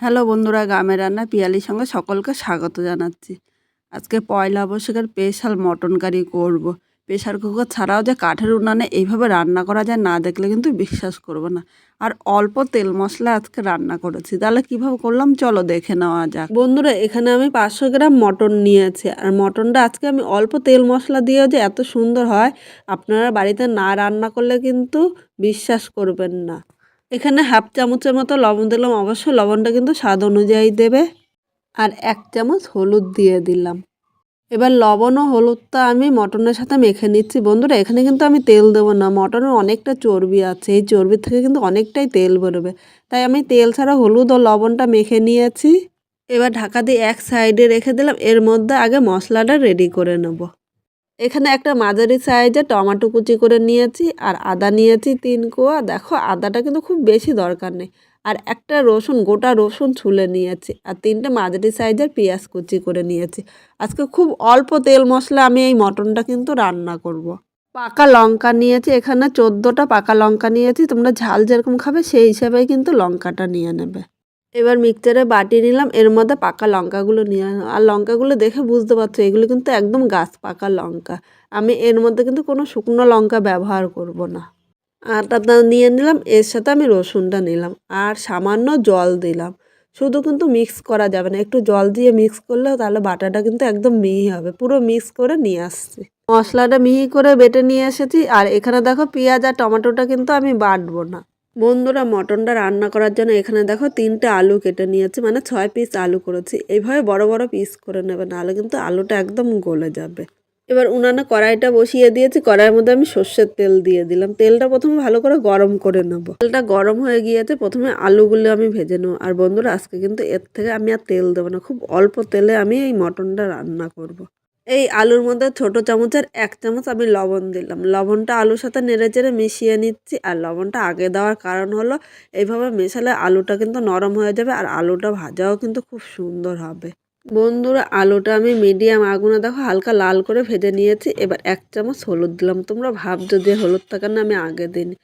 Hello বন্ধুরা, গ্রামের রান্না পিয়ালির সঙ্গে সকলকে স্বাগত জানাচ্ছি। আজকে পয়লা বৈশাখের স্পেশাল মটন কারি করব। প্রেশার কুকার ছাড়াও যে কাঠের উনানে এইভাবে রান্না করা যায় না দেখলে কিন্তু বিশ্বাস করব না। আর অল্প তেল মশলা আজকে রান্না করেছি, তাহলে কীভাবে করলাম চলো দেখে নেওয়া যাক। বন্ধুরা, এখানে আমি পাঁচশো গ্রাম মটন নিয়েছি। আর মটনটা আজকে আমি অল্প তেল মশলা দিয়েও যে এত সুন্দর হয়, আপনারা বাড়িতে না রান্না করলে কিন্তু বিশ্বাস করবেন না। এখানে হাফ চামচের মতো লবণ দিলাম। অবশ্যই লবণটা কিন্তু স্বাদ অনুযায়ী দেবে। আর এক চামচ হলুদ দিয়ে দিলাম। এবার লবণ ও হলুদটা আমি মটনের সাথে মেখে নিচ্ছি। বন্ধুরা, এখানে কিন্তু আমি তেল দেবো না। মটনের অনেকটা চর্বি আছে। এই চর্বির থেকে কিন্তু অনেকটাই তেল বেরোবে। তাই আমি তেল ছাড়া হলুদ ও লবণটা মেখে নিয়েছি। এবার ঢাকা দিয়ে এক সাইডে রেখে দিলাম। এর মধ্যে আগে মশলাটা রেডি করে নেব। এখানে একটা মাঝারি সাইজে টমেটো কুচি করে নিয়েছি আর আদা নিয়েছি তিন কোয়া। দেখো, আদাটা কিন্তু খুব বেশি দরকার নেই। আর একটা রসুন, গোটা রসুন ছুলে নিয়েছি আর তিনটে মাঝারি সাইজের পেঁয়াজ কুচি করে নিয়েছি। আজকে খুব অল্প তেল মশলা আমি এই মটনটা কিন্তু রান্না করব। পাকা লঙ্কা নিয়েছি, এখানে চোদ্দোটা পাকা লঙ্কা নিয়েছি। তোমরা ঝাল যেরকম খাবে সেই হিসাবেই কিন্তু লঙ্কাটা নিয়ে নেবে। এবার মিক্সচারে বাটি নিলাম। এর মধ্যে পাকা লঙ্কাগুলো নিয়ে। আর লঙ্কাগুলো দেখে বুঝতে পারছ, এগুলো কিন্তু একদম গাছ পাকা লঙ্কা। আমি এর মধ্যে কিন্তু কোনো শুকনো লঙ্কা ব্যবহার করব না। আটাটা নিয়ে নিলাম, এর সাথে আমি রসুনটা নিলাম আর সামান্য জল দিলাম। শুধু কিন্তু মিক্স করা যাবে না, একটু জল দিয়ে মিক্স করলে তাহলে বাটাটা কিন্তু একদম মিহি হবে, পুরো মিক্স করে নিয়ে আসছি। মশলাটা মিহি করে বেটে নিয়ে এসেছি আর এখানে দেখো পেঁয়াজ আর টমেটোটা কিন্তু আমি বাটবো না। বন্ধুরা, মটনটা রান্না করার জন্য এখানে দেখো তিনটে আলু কেটে নিয়েছি মানে ছয় পিস আলু করেছি। এইভাবে বড় বড় পিস করে নেবে, নাহলে কিন্তু আলুটা একদম গলে যাবে। এবার উনানে কড়াইটা বসিয়ে দিয়েছি, কড়াইয়ের মধ্যে আমি সর্ষের তেল দিয়ে দিলাম। তেলটা প্রথমে ভালো করে গরম করে নেব। তেলটা গরম হয়ে গিয়েছে, প্রথমে আলুগুলো আমি ভেজে নেব। আর বন্ধুরা, আজকে কিন্তু এর থেকে আমি আর তেল দেবো না, খুব অল্প তেলে আমি এই মটনটা রান্না করব। এই আলুর মধ্যে ছোট চামচের এক চামচ আমি লবণ দিলাম। লবণটা আলুর সাথে নেড়ে চেড়ে মিশিয়ে নিচ্ছি আর লবণটা আগে দেওয়ার কারণ হলো এইভাবে মেশালে আলুটা কিন্তু নরম হয়ে যাবে আর আলুটা ভাজাও কিন্তু খুব সুন্দর হবে। বন্ধুরা, আলুটা আমি মিডিয়াম আগুনে দেখো হালকা লাল করে ভেজে নিয়েছি। এবার এক চামচ হলুদ দিলাম। তোমরা ভাবছ যে হলুদটা কেন আমি আগে দিইনি?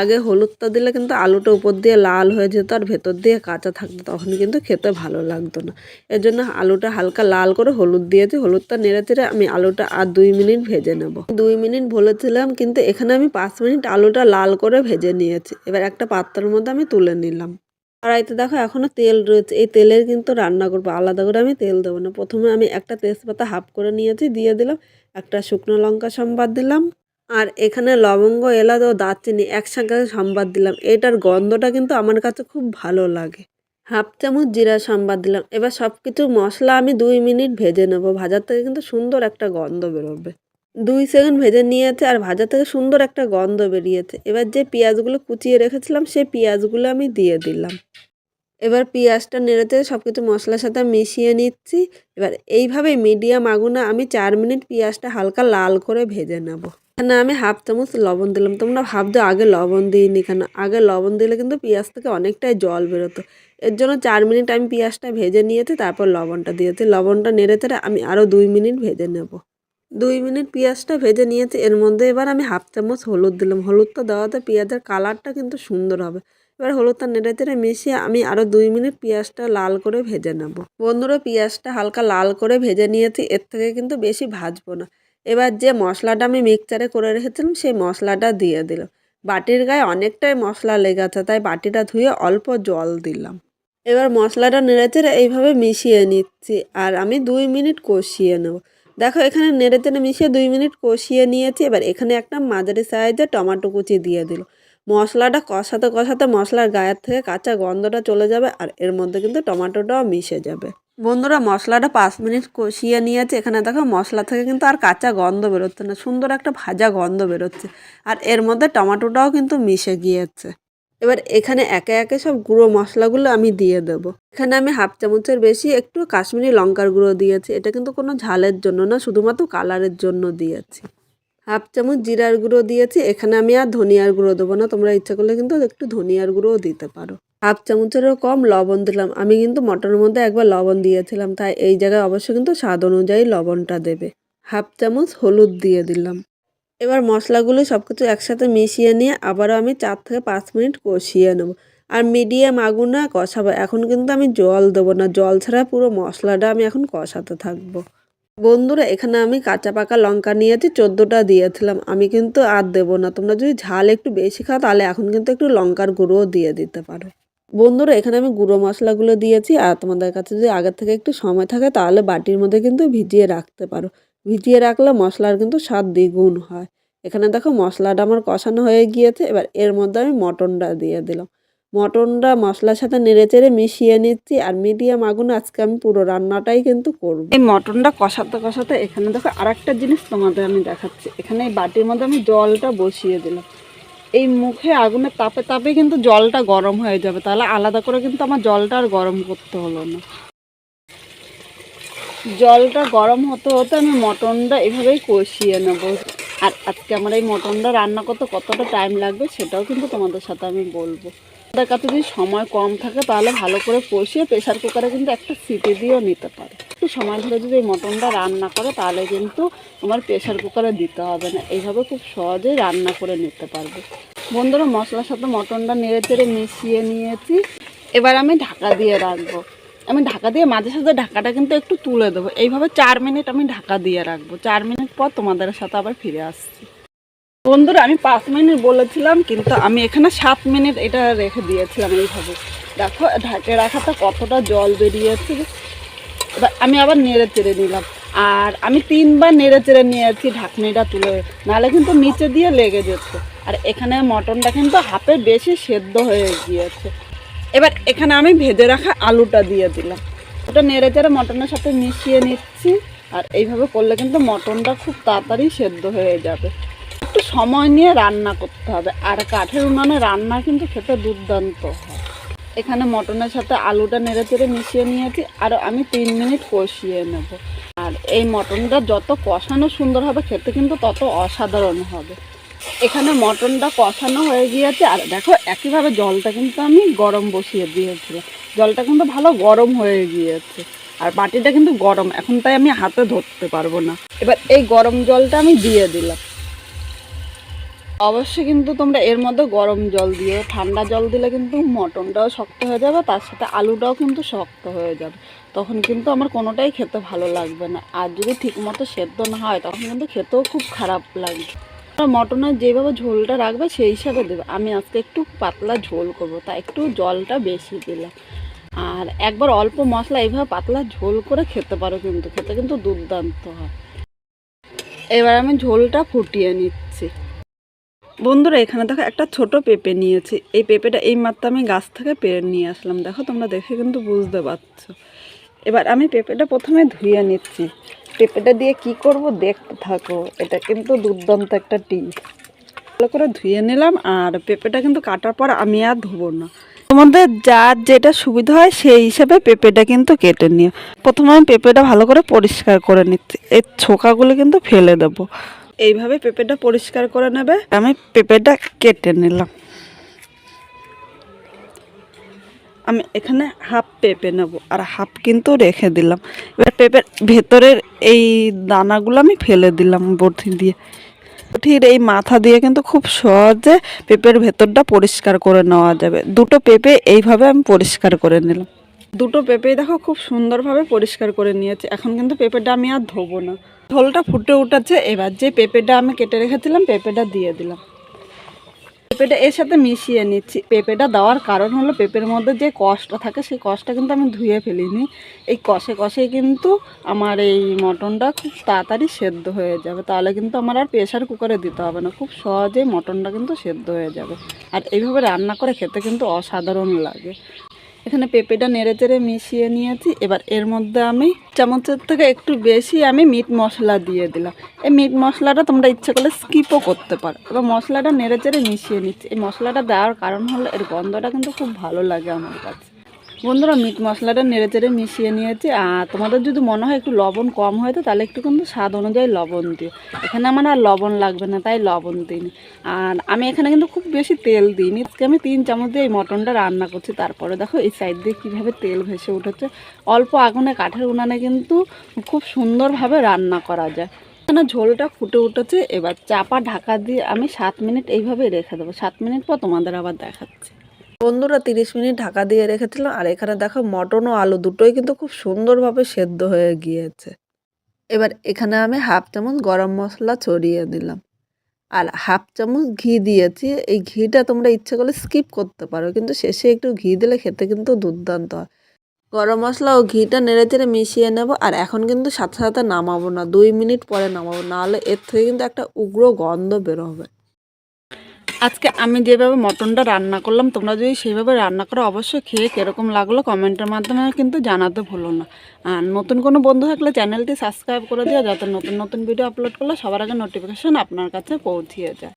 আগে হলুদটা দিলে কিন্তু আলুটা উপর দিয়ে লাল হয়ে যেত আর ভেতর দিয়ে কাঁচা থাকতো, তখন কিন্তু খেতে ভালো লাগতো না। এর জন্য আলুটা হালকা লাল করে হলুদ দিয়েছি, হলুদটা নেড়ে চেড়ে আমি আলুটা আর দুই মিনিট ভেজে নেব। দুই মিনিট বলেছিলাম কিন্তু এখানে আমি পাঁচ মিনিট আলুটা লাল করে ভেজে নিয়েছি, এবার একটা পাত্রের মধ্যে আমি তুলে নিলাম। কড়াইতে দেখো এখনও তেল রয়েছে, এই তেলের কিন্তু রান্না করব, আলাদা করে আমি তেল দেবো না। প্রথমে আমি একটা তেজপাতা হাফ করে নিয়েছি, দিয়ে দিলাম একটা শুকনো লঙ্কা সম্বাদ দিলাম। আর এখানে লবঙ্গ, এলাচ ও দারচিনি একসঙ্গে সম্বাদ দিলাম। এটার গন্ধটা কিন্তু আমার কাছে খুব ভালো লাগে। হাফ চামচ জিরা সম্বাদ দিলাম। এবার সব কিছু মশলা আমি দুই মিনিট ভেজে নেব। ভাজার থেকে কিন্তু সুন্দর একটা গন্ধ বেরোবে। দুই সেকেন্ড ভেজে নিয়েছে আর ভাজা থেকে সুন্দর একটা গন্ধ বেরিয়েছে। এবার যে পেঁয়াজগুলো কুচিয়ে রেখেছিলাম, সেই পেঁয়াজগুলো আমি দিয়ে দিলাম। এবার পেঁয়াজটা নেড়েতে সব কিছু মশলার সাথে মিশিয়ে নিচ্ছি। এবার এইভাবে মিডিয়াম আগুনে আমি চার মিনিট পেঁয়াজটা হালকা লাল করে ভেজে নেব। এখানে আমি হাফ চামচ লবণ দিলাম। তোমরা ভাবছ আগে লবণ দিইনি কেন? আগে লবণ দিলে কিন্তু পেঁয়াজ থেকে অনেকটাই জল বেরোতো। এর জন্য চার মিনিট আমি পেঁয়াজটা ভেজে নিয়েছি, তারপর লবণটা দিয়েছি। লবণটা নেড়ে তেড়ে আমি আরও দুই মিনিট ভেজে নেব। দুই মিনিট পেঁয়াজটা ভেজে নিয়েছি। এর মধ্যে এবার আমি হাফ চামচ হলুদ দিলাম। হলুদটা দেওয়াতে পেঁয়াজের কালারটা কিন্তু সুন্দর হবে। এবার হলুদটা নেড়ে তেড়ে মিশিয়ে আমি আরও দুই মিনিট পেঁয়াজটা লাল করে ভেজে নেব। বন্ধুরা, পেঁয়াজটা হালকা লাল করে ভেজে নিয়েছি। এর থেকে কিন্তু বেশি ভাজবো না। এবার যে মশলাটা আমি মিক্সচারে করে রেখেছিলাম, সেই মশলাটা দিয়ে দিলাম বাটির গায়ে অনেকটাই মশলা লেগেছে, তাই বাটিটা ধুয়ে অল্প জল দিলাম। এবার মশলাটা নেড়েচেড়ে এইভাবে মিশিয়ে নিচ্ছি, আর আমি দুই মিনিট কষিয়ে নেব। দেখো, এখানে নেড়েচেড়ে মিশিয়ে দুই মিনিট কষিয়ে নিয়েছি। এবার এখানে একটা মাঝারি সাইজে টমাটো কুচি দিয়ে দিল। মশলাটা কষাতে কষাতে মশলার গায়ের থেকে কাঁচা গন্ধটা চলে যাবে আর এর মধ্যে কিন্তু টমেটোটাও মিশে যাবে। বন্ধুরা, মশলাটা পাঁচ মিনিট কষিয়ে নিয়েছে। এখানে দেখো মশলা থেকে কিন্তু আর কাঁচা গন্ধ বেরোচ্ছে না, সুন্দর একটা ভাজা গন্ধ বেরোচ্ছে। আর এর মধ্যে টমেটোটাও কিন্তু মিশে গিয়েছে। এবার এখানে একে একে সব গুঁড়ো মশলাগুলো আমি দিয়ে দেবো। এখানে আমি হাফ চামচের বেশি একটু কাশ্মীরি লঙ্কার গুঁড়ো দিয়েছি। এটা কিন্তু কোনো ঝালের জন্য না, শুধুমাত্র কালারের জন্য দিয়েছি। হাফ চামচ জিরার গুঁড়ো দিয়েছি। এখানে আমি আর ধনিয়ার গুঁড়ো দেবো না। তোমরা ইচ্ছা করলে কিন্তু একটু ধনিয়ার গুঁড়োও দিতে পারো। হাফ চামচেরও কম লবণ দিলাম। আমি কিন্তু মটনের মধ্যে একবার লবণ দিয়েছিলাম। তাই এই জায়গায় অবশ্যই কিন্তু স্বাদ অনুযায়ী লবণটা দেবে। হাফ চামচ হলুদ দিয়ে দিলাম। এবার মশলাগুলো সব কিছু একসাথে মিশিয়ে নিয়ে আবারও আমি চার থেকে পাঁচ মিনিট কষিয়ে নেব। আর মিডিয়াম আগুনে কষাবো। এখন কিন্তু আমি জল দেবো না। জল ছাড়া পুরো মশলাটা আমি এখন কষাতে থাকব। বন্ধুরা, এখানে আমি কাঁচা পাকা লঙ্কা নিয়েছি, চোদ্দোটা দিয়েছিলাম। আমি কিন্তু আর দেবো না। তোমরা যদি ঝাল একটু বেশি খাও, তাহলে এখন কিন্তু একটু লঙ্কার গুঁড়োও দিয়ে দিতে পারো। বন্ধুরা, এখানে আমি গুঁড়ো মশলাগুলো দিয়েছি, আর তোমাদের কাছে যদি আগের থেকে একটু সময় থাকে, তাহলে বাটির মধ্যে কিন্তু ভিজিয়ে রাখতে পারো। ভিজিয়ে রাখলে মশলার কিন্তু স্বাদ দ্বিগুণ হয়। এখানে দেখো, মশলাটা আমার কষানো হয়ে গিয়েছে, এবার এর মধ্যে আমি মটনটা দিয়ে দিলাম। মটনটা মশলার সাথে নেড়ে চেড়ে মিশিয়ে নিচ্ছি আর মিডিয়াম আগুন আজকে আমি পুরো রান্নাটাই কিন্তু করব। এই মটনটা কষাতে কষাতে এখানে দেখো আর একটা জিনিস তোমাদের আমি দেখাচ্ছি। এখানে এই বাটির মধ্যে আমি জলটা বসিয়ে দিলাম। এই মুখে আগুনের তাপে তাপে কিন্তু জলটা গরম হয়ে যাবে। তাহলে আলাদা করে কিন্তু আমার জলটা আর গরম করতে হলো না। জলটা গরম হতে হতে আমি মটনটা এভাবেই কষিয়ে নেব। আর আজকে আমার এই মটনটা রান্না করতে কতটা টাইম লাগবে সেটাও কিন্তু তোমাদের সাথে আমি বলব। তোমাদের কাছে যদি সময় কম থাকে তাহলে ভালো করে কষিয়ে প্রেশার কুকারে কিন্তু একটা সিটি দিয়েও নিতে পারে। একটু সময় ধরে যদি এই মটনটা রান্না করে তাহলে কিন্তু আমার প্রেশার কুকারে দিতে হবে না। এইভাবে খুব সহজেই রান্না করে নিতে পারবে। বন্ধুরা, মশলার সাথে মটনটা নেড়ে চেড়ে মিশিয়ে নিয়েছি। এবার আমি ঢাকা দিয়ে রাখব। আমি ঢাকা দিয়ে মাঝে সাঝে ঢাকাটা কিন্তু একটু তুলে দেবো। এইভাবে চার মিনিট আমি ঢাকা দিয়ে রাখব। চার মিনিট পর তোমাদের সাথে আবার ফিরে আসছি। বন্ধুরা, আমি পাঁচ মিনিট বলেছিলাম, কিন্তু আমি এখানে সাত মিনিট এটা রেখে দিয়েছিলাম এইভাবে। দেখো, ঢাকে রাখাটা কতটা জল বেরিয়েছে। এবার আমি আবার নেড়ে চেড়ে নিলাম। আর আমি তিনবার নেড়ে চেড়ে নিয়েছি ঢাকনিটা তুলে, নাহলে কিন্তু নিচে দিয়ে লেগে যেত। আর এখানে মটনটা কিন্তু হাফে বেশি সেদ্ধ হয়ে গিয়েছে। এবার এখানে আমি ভেজে রাখা আলুটা দিয়ে দিলাম। ওটা নেড়ে চেড়ে মটনের সাথে মিশিয়ে নিচ্ছি। আর এইভাবে করলে কিন্তু মটনটা খুব তাড়াতাড়ি সেদ্ধ হয়ে যাবে। একটু সময় নিয়ে রান্না করতে হবে। আর কাঠের উনানে রান্না কিন্তু খেতে দুর্দান্ত হয়। এখানে মটনের সাথে আলুটা নেড়ে চেড়ে মিশিয়ে নিয়েছি, আর আমি তিন মিনিট কষিয়ে নেব। আর এই মটনটা যত কষানো সুন্দর হবে, খেতে কিন্তু তত অসাধারণ হবে। এখানে মটনটা কষানো হয়ে গিয়েছে, আর দেখো একইভাবে জলটা কিন্তু আমি গরম বসিয়ে দিয়েছিলাম। জলটা কিন্তু ভালো গরম হয়ে গিয়েছে, আর বাটিটা কিন্তু গরম। এখন তাই আমি হাতে ধরতে পারব না। এবার এই গরম জলটা আমি দিয়ে দিলাম। অবশ্যই কিন্তু তোমরা এর মধ্যে গরম জল দিও, ঠান্ডা জল দিলে কিন্তু মটনটাও শক্ত হয়ে যাবে, তার সাথে আলুটাও কিন্তু শক্ত হয়ে যাবে। তখন কিন্তু আমার কোনোটাই খেতে ভালো লাগবে না। আর যদি ঠিকমতো সেদ্ধ না হয়, তখন কিন্তু খেতেও খুব খারাপ লাগবে মটনের যেভাবে ঝোলটা রাখবে, সেই হিসাবে দেবে। আমি আজকে একটু পাতলা ঝোল করব, তা একটু জলটা বেশি দিলাম। আর একবার অল্প মশলা এইভাবে পাতলা ঝোল করে খেতে পারো কিন্তু, খেতে কিন্তু দুর্দান্ত হয়। এবার আমি ঝোলটা ফুটিয়ে নিচ্ছি। বন্ধুরা, এখানে দেখো একটা ছোট পেঁপে নিয়েছি। এই পেঁপেটা এই মাত্র আমি গাছ থেকে পেরে নিয়ে আসলাম। দেখো, তোমরা দেখে কিন্তু বুঝতে পারছ। এবার আমি পেঁপেটা প্রথমে ধুয়ে নিচ্ছি। পেঁপেটা দিয়ে কি করব দেখতে থাকো। এটা কিন্তু দুর্দান্ত একটা টিপ ভালো করে ধুয়ে নিলাম আর পেঁপেটা কিন্তু কাটার পর আমি আর ধোবো না। তোমাদের যার যেটা সুবিধা হয় সেই হিসাবে পেঁপেটা কিন্তু কেটে নিও। প্রথমে আমি পেঁপেটা ভালো করে পরিষ্কার করে নিচ্ছি। এর ছোকাগুলো কিন্তু ফেলে দেবো। এইভাবে পেঁপেটা পরিষ্কার করে নেবে। আমি পেঁপেটা কেটে নিলাম। আমি এখানে হাফ পেঁপে নেব আর হাফ কিন্তু রেখে দিলাম। এবার পেঁপের ভেতরের এই দানাগুলো আমি ফেলে দিলাম বটি দিয়ে। বটির এই মাথা দিয়ে কিন্তু খুব সহজে পেঁপের ভেতরটা পরিষ্কার করে নেওয়া যাবে। দুটো পেঁপে এইভাবে আমি পরিষ্কার করে নিলাম। দুটো পেঁপে দেখো খুব সুন্দরভাবে পরিষ্কার করে নিয়েছি। এখন কিন্তু পেঁপেটা আমি আর ধোবো না। ঝোলটা ফুটে উঠেছে, এবার যে পেঁপেটা আমি কেটে রেখেছিলাম, পেঁপেটা দিয়ে দিলাম। পেঁপেটা এর সাথে মিশিয়ে নিচ্ছি। পেঁপেটা দেওয়ার কারণ হলো পেঁপের মধ্যে যে কষটা থাকে, সেই কষটা কিন্তু আমি ধুয়ে ফেলিনি। এই কষে কষে কিন্তু আমার এই মটনটা খুব তাড়াতাড়ি সেদ্ধ হয়ে যাবে। তাহলে কিন্তু আমার আর প্রেশার কুকারে দিতে হবে না। খুব সহজেই মটনটা কিন্তু সেদ্ধ হয়ে যাবে। আর এইভাবে রান্না করে খেতে কিন্তু অসাধারণ লাগে। এখানে পেঁপেটা নেড়ে চেড়ে মিশিয়ে নিয়েছি। এবার এর মধ্যে আমি চামচের থেকে একটু বেশি আমি মিট মশলা দিয়ে দিলাম। এই মিট মশলাটা তোমরা ইচ্ছে করলে স্কিপও করতে পারো। এবার মশলাটা নেড়ে চেড়ে মিশিয়ে নিচ্ছি। এই মশলাটা দেওয়ার কারণ হলো এর গন্ধটা কিন্তু খুব ভালো লাগে আমার কাছে। বন্ধুরা মিট মশলাটা নেড়ে চেড়ে মিশিয়ে নিয়েছি। আর তোমাদের যদি মনে হয় একটু লবণ কম হয়তো, তাহলে একটু কিন্তু স্বাদ অনুযায়ী লবণ দিও। এখানে আমার আর লবণ লাগবে না, তাই লবণ দিইনি। আর আমি এখানে কিন্তু খুব বেশি তেল দিইনি। আজকে আমি তিন চামচ দিয়ে এই মটনটা রান্না করছি। তারপরে দেখো এই সাইড দিয়ে কীভাবে তেল ভেসে উঠেছে। অল্প আগুনে কাঠের উনানে কিন্তু খুব সুন্দরভাবে রান্না করা যায়। এখানে ঝোলটা ফুটে উঠেছে। এবার চাপা ঢাকা দিয়ে আমি সাত মিনিট এইভাবে রেখে দেবো। সাত মিনিট পর তোমাদের আবার দেখাচ্ছি। বন্ধুরা তিরিশ মিনিট ঢাকা দিয়ে রেখেছিলাম, আর এখানে দেখো মটন ও আলু দুটোই কিন্তু খুব সুন্দরভাবে সেদ্ধ হয়ে গিয়েছে। এবার এখানে আমি হাফ চামচ গরম মশলা ছড়িয়ে দিলাম। আর হাফ চামচ ঘি দিয়েছি, এই ঘিটা তোমরা ইচ্ছে করলে স্কিপ করতে পারো, কিন্তু শেষে একটু ঘি দিলে খেতে কিন্তু দুর্দান্ত হয়। গরম মশলা ও ঘিটা নেড়ে চেড়ে মিশিয়ে নেব, আর এখন কিন্তু সাথে সাথে নামাবো না, দুই মিনিট পরে নামাবো, নাহলে এর থেকে কিন্তু একটা উগ্র গন্ধ বেরোবে আজকে আমি যেভাবে মটনটা রান্না করলাম, তোমরা যদি সেইভাবে রান্না করো, অবশ্যই খেয়ে কীরকম লাগল কমেন্টের মাধ্যমে কিন্তু জানাতে ভুলো না। আর নতুন কোনো বন্ধু থাকলে চ্যানেলটি সাবস্ক্রাইব করে দিও, যাতে নতুন নতুন ভিডিও আপলোড করলে সবার আগে নোটিফিকেশান আপনার কাছে পৌঁছিয়ে যায়।